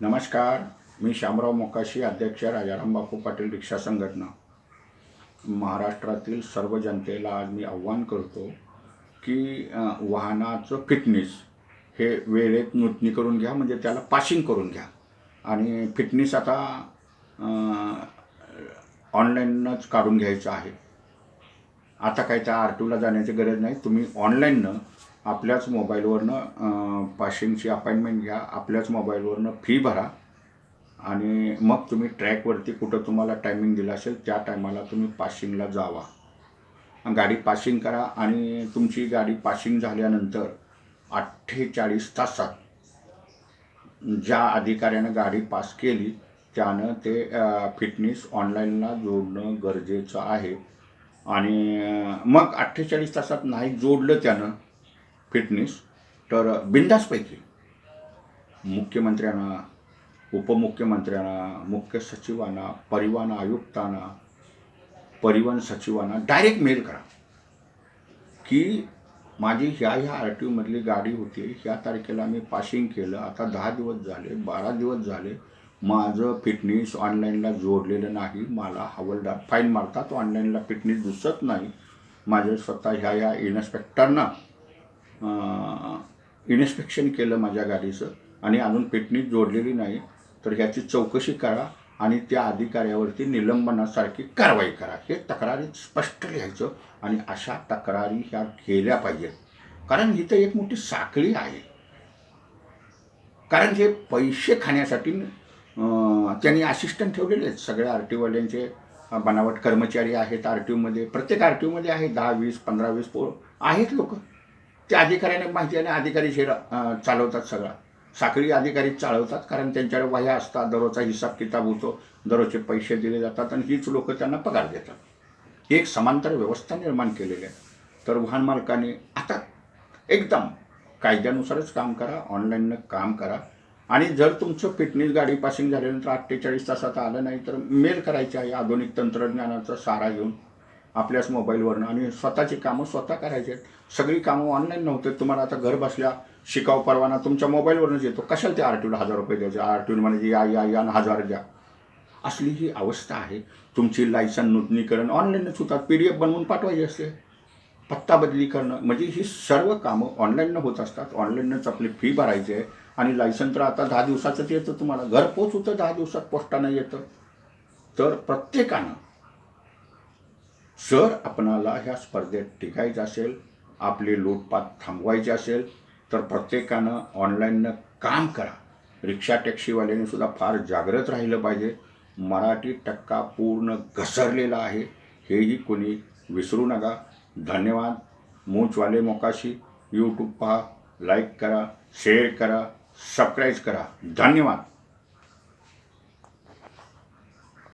नमस्कार मी शामराव मोकाशी अध्यक्ष राजाराम बापू पाटील रिक्षा संघटना. महाराष्ट्रातील सर्व जनतेला आज मी आव्हान करतो की वाहनाचं फिटनेस हे वेळेत नूतनी करून घ्या म्हणजे त्याला पासिंग करून घ्या. आणि फिटनेस आता ऑनलाईनच काढून घ्यायचं आहे. आता काय त्या आर टीला जाण्याची गरज नाही तुम्ही ऑनलाईननं आपल्याच मोबाईलवरनं पाशिंगची अपॉइंटमेंट घ्या आपल्याच मोबाईलवरनं फी भरा आणि मग तुम्ही ट्रॅकवरती कुठं तुम्हाला टायमिंग दिलं असेल त्या टायमाला तुम्ही पाशिंगला जावा. गाडी पासिंग करा आणि तुमची गाडी पासिंग झाल्यानंतर अठ्ठेचाळीस तासात ज्या अधिकाऱ्यानं गाडी पास केली त्यानं ते फिटनेस ऑनलाईनला जोडणं गरजेचं आहे. आणि मग अठ्ठेचाळीस तासात नाही जोडलं त्यानं फिटनेस तर बिंदासपैकी मुख्यमंत्र्यांना उपमुख्यमंत्र्यांना मुख्य सचिवांना परिवहन आयुक्तांना परिवहन सचिवांना डायरेक्ट मेल करा की माझी ह्या ह्या आर टी ओमधली गाडी होती ह्या तारखेला मी पासिंग केलं आता दहा दिवस झाले बारा दिवस झाले माझं फिटनेस ऑनलाईनला जोडलेलं नाही मला हवलदार फाईन मारतात ऑनलाईनला फिटनेस दिसत नाही माझे स्वतः ह्या ह्या इन्स्पेक्टरना इन्स्पेक्शन केलं माझ्या गाडीचं आणि अजून फिटनेस जोडलेली नाही तर ह्याची चौकशी करा आणि त्या अधिकाऱ्यावरती निलंबनासारखी कारवाई करा. हे तक्रारी स्पष्ट लिहायचं आणि अशा तक्रारी ह्या केल्या पाहिजेत. कारण इथं एक मोठी साखळी आहे. कारण हे पैसे खाण्यासाठी त्यांनी असिस्टंट ठेवलेले आहेत. सगळ्या आर टीवाल्यांचे बनावट कर्मचारी आहेत आर टी ओमध्ये प्रत्येक आर टी ओमध्ये आहे दहा वीस पंधरा वीस पो आहेत लोक. त्या अधिकाऱ्याने माहिती आहे आणि अधिकारी हे चालवतात सगळा. साखळी अधिकारी चालवतात कारण त्यांच्याकडे वह्या असतात दररोजचा हिसाब किताब होतो दररोजचे पैसे दिले जातात आणि हीच लोक त्यांना पगार देतात. ही एक समांतर व्यवस्था निर्माण केलेली आहे. तर वाहन मालकाने आता एकदम कायद्यानुसारच काम करा ऑनलाईननं काम करा. आणि जर तुमचं फिटनेस गाडी पासिंग झाल्यानंतर अठ्ठेचाळीस तासात आलं नाही तर मेल करायची आहे आधुनिक तंत्रज्ञानाचा सारा घेऊन. आपल्याच मोबाईलवरनं. आणि स्वतःची कामं स्वतः करायची आहेत. सगळी कामं ऑनलाईन नव्हते. तुम्हाला आता घर बसल्या शिकाव परवाना तुमच्या मोबाईलवरनंच येतो. कशाला ते आर टीला हजार रुपये द्यायचे? आर टी म्हणजे या या या हजार द्या. असली ही अवस्था आहे. तुमची लायसन नूतनीकरण ऑनलाईनच होतात पी डी एफ बनवून पाठवायची असते. पत्ता बदली करणं. म्हणजे ही सर्व कामं ऑनलाईननं होत असतात. ऑनलाईनच आपली फी भरायची आहे. आणि लायसन तर आता दहा दिवसाचंच येतं तुम्हाला. घरपोच होतं दहा दिवसात पोस्टानं येतं. तर प्रत्येकानं जर आपणाला ह्या स्पर्धेत टिकायचं असेल आपली लूटपात थांबवायची असेल तर प्रत्येकानं ऑनलाईननं काम करा. रिक्षा टॅक्सीवाल्याने सुद्धा फार जागृत राहिलं पाहिजे. मराठी टक्का पूर्ण घसरलेला आहे. हेही कोणी विसरू नका. धन्यवाद. मूचवाले मोकाशी. यूट्यूब पहा. लाईक करा. शेअर करा. सबस्क्राईब करा. धन्यवाद.